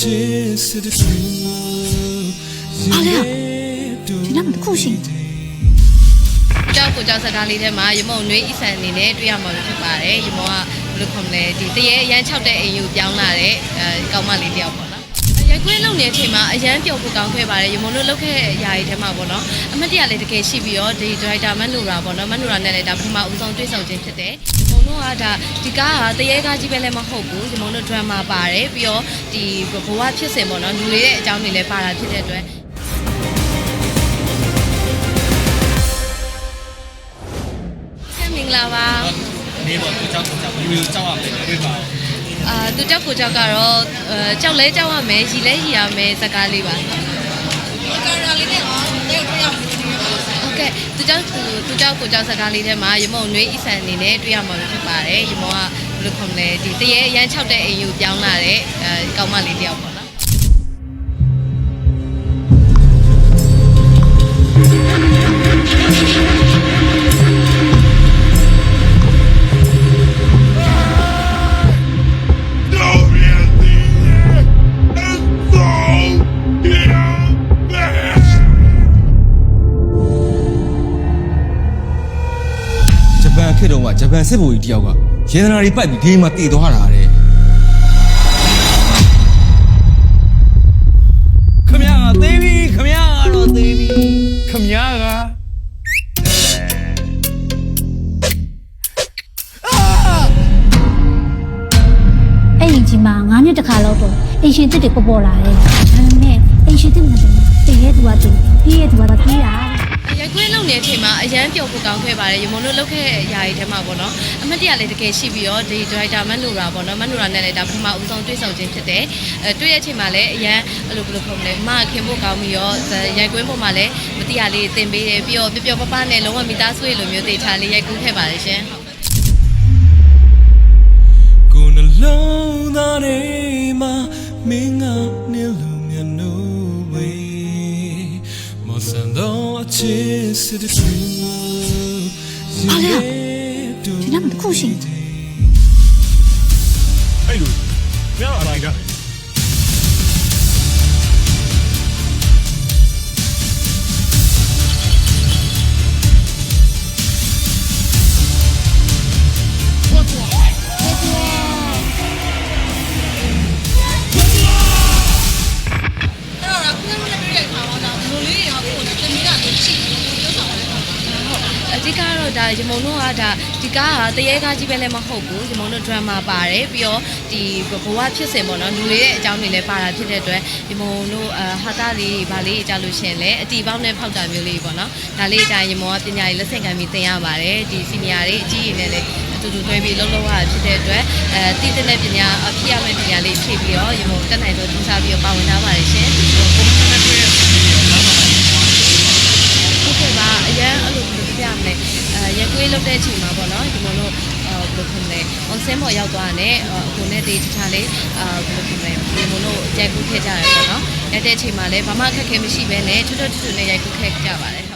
chase the truth. ဘာလဲဒီနောက်တစ်ခုရှိနေကြောက်ကိုကြောက်စကားလေးထဲမှာရမုံနွေးအီဆန်အနေနဲ့တွေ့ရမှာဖြစ်ပါတယ်ရမုံကဘယ်လိုခေါ်မလဲဒီတရေအရန်၆တဲ့အိမ်ယူပြောင်းလာတဲ့အဲကောင်းမလေးတယောက်ပေါ့နော်ရိုက်ခွေးလုံနေတဲ့အချိန်မှာအရန်ပျော်ဖို့ကောင်းခဲ့ပါတယ်ရမုံတို့လုပ်ခဲ့တဲ့အရာတွေထဲမှာပေါ့နော်အမတ်တရလေးတကယ်ရှိပြီးတော့ဒီဒရိုက်တာမန်လူရာပေါ့နော်မန်လူရာနဲ့လည်းဒါပထမဦးဆုံးတွေ့ဆုံခြင်းဖြစ်တယ်ရမုံ တို့ကဒါဒီကားကတရေကားကြီးပဲလည်းမဟုတ်ဘူးရမုံတို့ဒရမာပါတယ်ပြီးတော့ဒီဘဝဖြစ်စဉ်ပေါ့နော်လူတွေရဲ့အကြောင်းတွေလည်းပါတာဖြစ်တဲ့အတွက်ဆရာမင်္ဂလာပါနေပေါ့သူကြောက်ကြောက်ဘယ်လိုကြောက်ရမလဲတွေ့ပါဦးအာသူကြောက်ကိုကြောက်ကတော့အဲကြောက်လဲကြောက်ရမယ်ရီလဲရီရမယ်စကားလေးပါ ကြောက်သူသူကြောက်ကိုကြောက်စကားလေးထဲမှာရမုံနွေးအီဆန်အနေနဲ့တွေ့ရမှာဖြစ်ပါတယ်ရမုံကဘယ်လိုခေါ်မလဲဒီတရေအရန်၆တဲ့အိမ်ယူပြောင်းလာတဲ့အဲကောင်းမလေးတယောက်ပေါ့ ခေတ်တုန်းကဂျပန်စစ်ဗိုလ်ကြီးတယောက်ကရေဒနာတွေပိုက်ပြီးဒီမှာတည်သွားတာတဲ့ခမရကသေးပြီခမရကတော့သေးပြီခမရကအဲ့ဒီကြီးမှာ9နှစ်တခါလောက်တော့အင်ရှင်တစ်တွေပေါ်ပေါ်လာတယ်ဒါပေမဲ့အင်ရှင်တစ်နဲ့တည်းရဲ့သူကသူပြေးရဲ့သူကတော့ပြေးတာ ရိုက်ခွေးလုံနေတဲ့အချိန်မှာအရန်ပျော်ဖို့ကောင်းခဲ့ပါတယ်ရမုံတို့လုပ်ခဲ့တဲ့အရာတွေထဲမှာပေါ့နော်အမတ်တရလေးတကယ်ရှိပြီးတော့ဒီဒရိုက်တာမန်လူရာပေါ့နော်မန်လူရာနဲ့လည်းဒါပထမဦးဆုံးတွေ့ဆုံခြင်းဖြစ်တယ်အဲတွေ့တဲ့အချိန်မှာလည်းအရန်အဲ့လိုဘယ်လိုခေါ်မလဲမခင်ဖို့ကောင်းပြီးတော့ရိုက်ခွေးပေါ်မှာလည်းမတိရလေးတင်ပေးတယ်ပြီးတော့ပျော်ပျော်ပပနဲ့လုံးဝမိသားစုရဲ့လိုမျိုးတေချာလေးရိုက်ကူးခဲ့ပါတယ်ရှင် Gonna alone that aima minga nilu no way. Mosando chase the truth. ဘာလဲဒီနောက် တစ်ခုရှိနေအဲ့လိုမြောက်အလိုက်တာအ ရမုံတို့ကဒါဒီကားကတရေကားကြီးပဲလည်းမဟုတ်ဘူးရမုံတို့ drama ပါတယ်ပြီးတော့ဒီဘဝဖြစ်စဉ်ပေါ့နော်လူတွေရဲ့အကြောင်းတွေလည်းပါတာဖြစ်တဲ့အတွက်ရမုံတို့အဟာတာလေးဗာလေးကြားလို့ရှရင်လည်းအတီပေါင်းနဲ့ဖောက်တာမျိုးလေးပေါ့နော်ဒါလေးအတိုင်းရမုံကပညာရေးလက်ဆင့်ကမ်းပြီးသင်ရပါတယ်ဒီ senior တွေအကြီးကြီးနဲ့လည်းအတူတူတွဲပြီးလုံးလုံးရဖြစ်တဲ့အတွက်အဲတည်တဲ့ပညာအဖြစ်ရမယ့်ပညာလေးဖြည့်ပြီးတော့ရမုံတက်နိုင်ဆုံးထူးခြားပြီးတော့ပါဝင်ထားပါတယ်ရှင် ဟုတ်ကဲ့ပါအရန်အဲ့လိုဘယ်လိုပြရမလဲအဲရက်ကွေး လုပ်တဲ့အချိန်မှာပေါ့နော်ဒီမလို့အဲဘယ်လိုဖြစ်မလဲအွန်ဆင်းပေါ်ရောက်သွားတယ်အခုနဲ့တေးချာလေးအဲဘယ်လိုဖြစ်မလဲဒီမလို့ရိုက်ကူးခဲ့ကြရတယ်ပေါ့နော်ရိုက်တဲ့အချိန်မှာလည်းဘာမှအခက်အခဲမရှိဘဲနဲ့ထွတ်ထွတ်ထွတ်ထွတ်နဲ့ရိုက်ကူးခဲ့ကြပါတယ်ဟုတ်